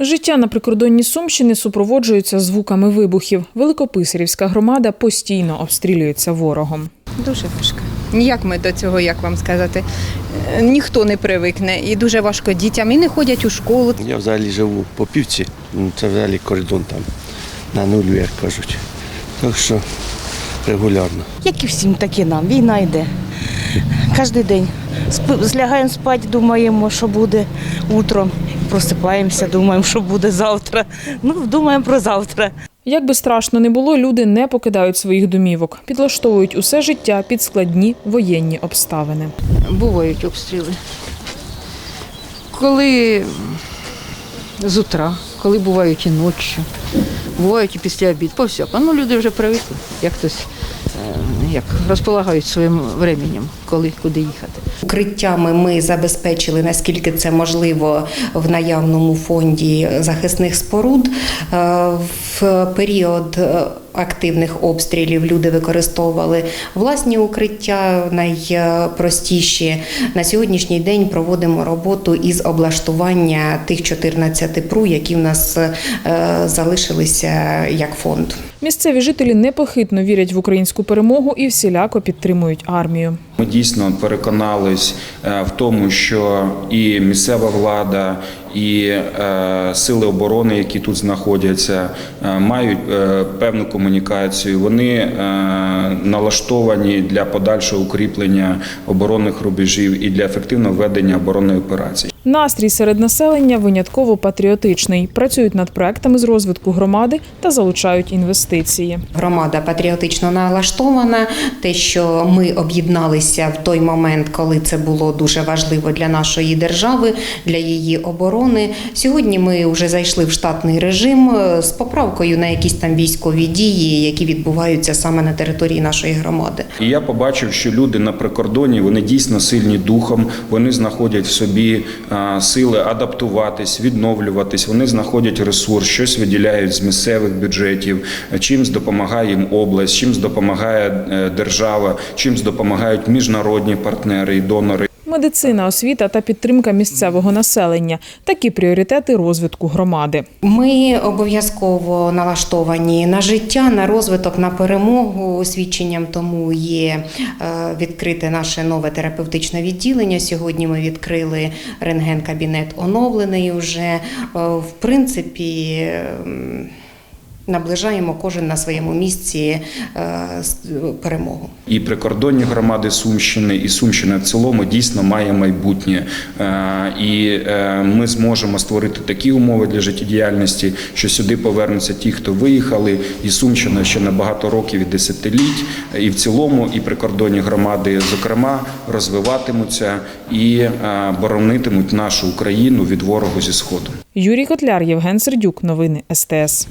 Життя на прикордонні Сумщини супроводжується звуками вибухів. Великописарівська громада постійно обстрілюється ворогом. Дуже важко. Ніяк ми до цього, як вам сказати, е, ніхто не привикне. І дуже важко дітям. І не ходять у школу. Я взагалі живу по півці, ну, це взагалі кордон там на нулю, як кажуть. Так що регулярно. Як і всім, так і нам. Війна йде. Кожен день. Злягаємо спати, думаємо, що буде утром. Просипаємося, думаємо, що буде завтра. Ну, думаємо про завтра. Як би страшно не було, люди не покидають своїх домівок, підлаштовують усе життя під складні воєнні обставини. Бувають обстріли. Коли з утра, коли бувають і ночі, бувають і після обід, по всякому. Ну, люди вже привикли, як хтось як розполагають своїм временем, коли куди їхати. Укриттями ми забезпечили наскільки це можливо в наявному фонді захисних споруд. Е, В період е, активних обстрілів люди використовували власні укриття найпростіші. На сьогоднішній день проводимо роботу із облаштування тих 14 пру, які в нас е, залишилися як фонд. Місцеві жителі непохитно вірять в українську перемогу і всіляко підтримують армію. Ми дійсно переконались е, в тому, що і місцева влада, і е, сили оборони, які тут знаходяться, е, мають певну комунікацію. Вони налаштовані для подальшого укріплення оборонних рубежів і для ефективного ведення оборонної операції. Настрій серед населення винятково патріотичний. Працюють над проектами з розвитку громади та залучають інвестиції. Громада патріотично налаштована. Те, що ми об'єдналися в той момент, коли це було дуже важливо для нашої держави, для її оборони. Сьогодні ми вже зайшли в штатний режим е, з поправкою на якісь там військові дії, які відбуваються саме на території нашої громади. І я побачив, що люди на прикордоні вони дійсно сильні духом, вони знаходять в собі сили адаптуватись, відновлюватись. Вони знаходять ресурс, щось виділяють з місцевих бюджетів, чимсь допомагає їм область, чимсь допомагає е, держава, чимсь допомагають міжнародні партнери і донори. Медицина, освіта та підтримка місцевого населення такі пріоритети розвитку громади. Ми обов'язково налаштовані на життя, на розвиток, на перемогу. Свідченням тому є е, відкрите наше нове терапевтичне відділення. Сьогодні ми відкрили рентген-кабінет оновлений. Уже Е, в принципі. Наближаємо кожен на своєму місці е, перемогу. І прикордонні громади Сумщини, і Сумщина в цілому дійсно має майбутнє. Е, І е, ми зможемо створити такі умови для життєдіяльності, що сюди повернуться ті, хто виїхали, і Сумщина ще на багато років і десятиліть. І в цілому, і прикордонні громади, зокрема, розвиватимуться і боронитимуть нашу Україну від ворогу зі сходу. Юрій Котляр, Євген Сердюк. Новини СТС.